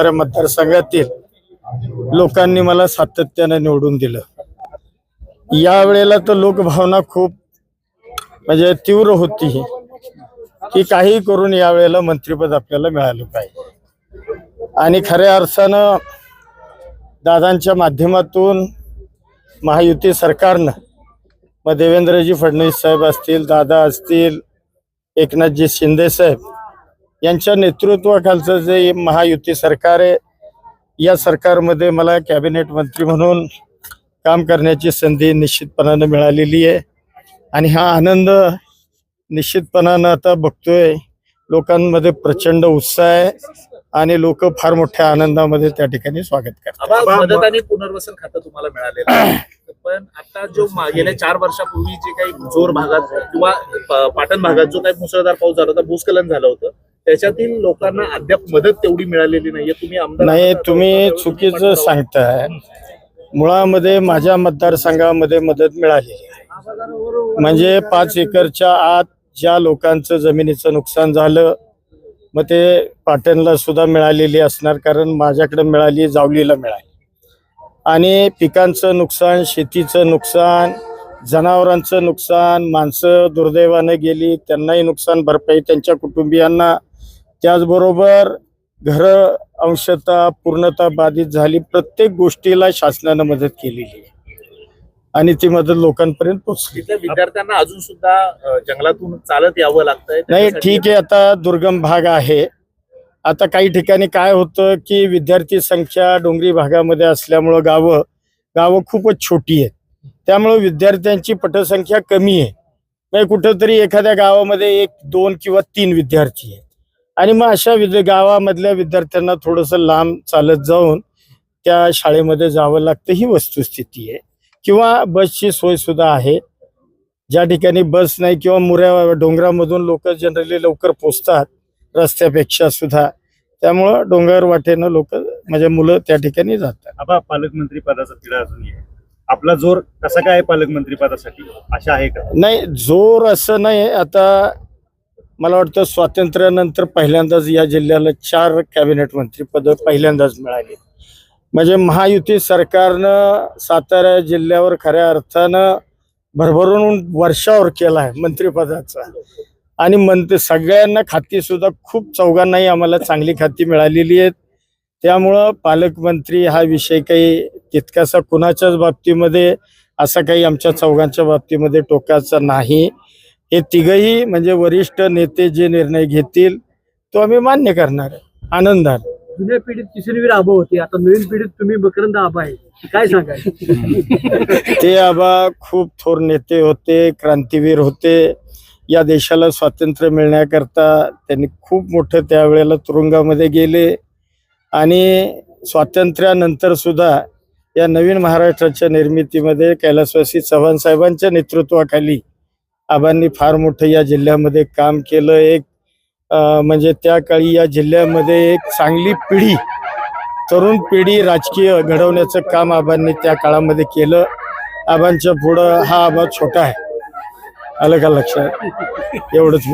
मतदारसंघातील लोकांनी मला सातत्याने निवडून दिलं. या वेळेला तर लोकभावना खूप म्हणजे तीव्र होती की काही करून या वेळेला मंत्रिपद आपल्याला मिळालं पाहिजे. आणि खऱ्या अर्थानं दादांच्या माध्यमातून महायुती सरकारनं मग देवेंद्रजी फडणवीस साहेब असतील दादा असतील एकनाथजी शिंदे साहेब यांच्या नेतृत्वाखालचं जे महायुती सरकार आहे या सरकारमध्ये मला कॅबिनेट मंत्री म्हणून काम करण्याची संधी निश्चितपणानं मिळालेली आहे. आणि हा आनंद निश्चितपणानं आता बघतोय. लोकांमध्ये प्रचंड उत्साह आहे आणि लोक फार मोठ्या आनंदामध्ये त्या ठिकाणी स्वागत करतात. मदत आणि पुनर्वसन खातं तुम्हाला मिळालेलं आहे. पण आता जो मा- गेल्या चार वर्षापूर्वी जे काही जोर भागात किंवा प- पाटण भागात जो काही मुसळधार पाऊस झाला होता भूस्खलन झालं होतं त्याच्यातील लोकांना अद्याप मदत तेवढी मिळालेली नाहीये. तुम्ही आमदार नाही तुम्ही चुकीचं सांगताय. मुळामध्ये माझ्या मतदारसंघामध्ये मदत मिळाली. म्हणजे पाच एकरच्या आत ज्या लोकांचं जमिनीचं नुकसान झालं मग ते पाटणला सुद्धा मिळालेली असणार कारण माझ्याकडे मिळाली जावलीला मिळाली. आणि पिकांचं नुकसान शेतीचं नुकसान जनावरांचं नुकसान माणसं दुर्दैवानं गेली त्यांनाही नुकसान भरपाई त्यांच्या कुटुंबियांना त्याचबरोबर घरं अंशतः पूर्णतः बाधित झाली प्रत्येक गोष्टीला शासनानं मदत केलेली आहे. आणि ती मदत लोकांपर्यंत पोहोचली. विद्यार्थ्यांना अजून सुद्धा जंगलातून चालत यावं लागतंय नाही ठीक आहे आता दुर्गम भाग आहे. आता काही ठिकाणी काय होतं की विद्यार्थी संख्या डोंगरी भागामध्ये असल्यामुळं गावं गावं खूपच छोटी आहेत. त्यामुळं विद्यार्थ्यांची पटसंख्या कमी आहे. म्हणजे कुठंतरी एखाद्या गावामध्ये एक दोन किंवा तीन विद्यार्थी आहेत. आणि मग अशा गावामधल्या विद्यार्थ्यांना थोडंसं लांब चालत जाऊन त्या शाळेमध्ये जावं लागतं ही वस्तुस्थिती आहे. किंवा बसची सोय सुद्धा आहे. ज्या ठिकाणी बस नाही किंवा मुऱ्या डोंगरामधून लोक जनरली लवकर पोचतात रस्त्यापेक्षा सुद्धा. त्यामुळं डोंगर वाटेनं लोक म्हणजे मुलं त्या ठिकाणी जातात. आबा पालकमंत्री पदाचा तिढा अजून आहे. आपला जोर कसा काय पालकमंत्री पदासाठी? आशा आहे का? नाही जोर असं नाही. आता मला वाटतं स्वातंत्र्यानंतर पहिल्यांदाच या जिल्ह्याला चार कॅबिनेट मंत्रीपद पहिल्यांदाच मिळाली. म्हणजे महायुती सरकारनं सातारा जिल्ह्यावर खऱ्या अर्थानं भरभरून वर्षावर केला आहे मंत्रिपदाचा. आणि मंत्री सगळ्यांना खाती सुद्धा खूप चौघांनाही आम्हाला चांगली खाती मिळालेली आहेत. त्यामुळं पालकमंत्री हा विषय काही तितकासा कुणाच्याच बाबतीमध्ये असा काही आमच्या चौघांच्या बाबतीमध्ये टोकाचा नाही. हे तिघही म्हणजे वरिष्ठ नेते जे निर्णय घेतील तो आम्ही मान्य करणार आहे. आनंदाने जुन्या पिढीत किशोरवीर आबा होते आता नवीन पिढीत तुम्ही मकरंद आबा आहे. काय सांगाल? ते आबा खूप थोर नेते होते क्रांतीवीर होते. या देशाला स्वातंत्र्य मिळण्याकरता त्यांनी खूप मोठं त्यावेळेला तुरुंगामध्ये गेले. आणि स्वातंत्र्यानंतर सुद्धा या नवीन महाराष्ट्राच्या निर्मितीमध्ये कैलासवासी चव्हाण साहेबांच्या नेतृत्वाखाली आबांनी फार मोठं या जिल्ह्यामध्ये काम केलं. एक म्हणजे त्या काळी या जिल्ह्यामध्ये एक चांगली पिढी तरुण पिढी राजकीय घडवण्याचं काम आबांनी त्या काळामध्ये केलं. आबांच्या पुढं हा आबा छोटा आहे. आलं का लक्षात? एवढंच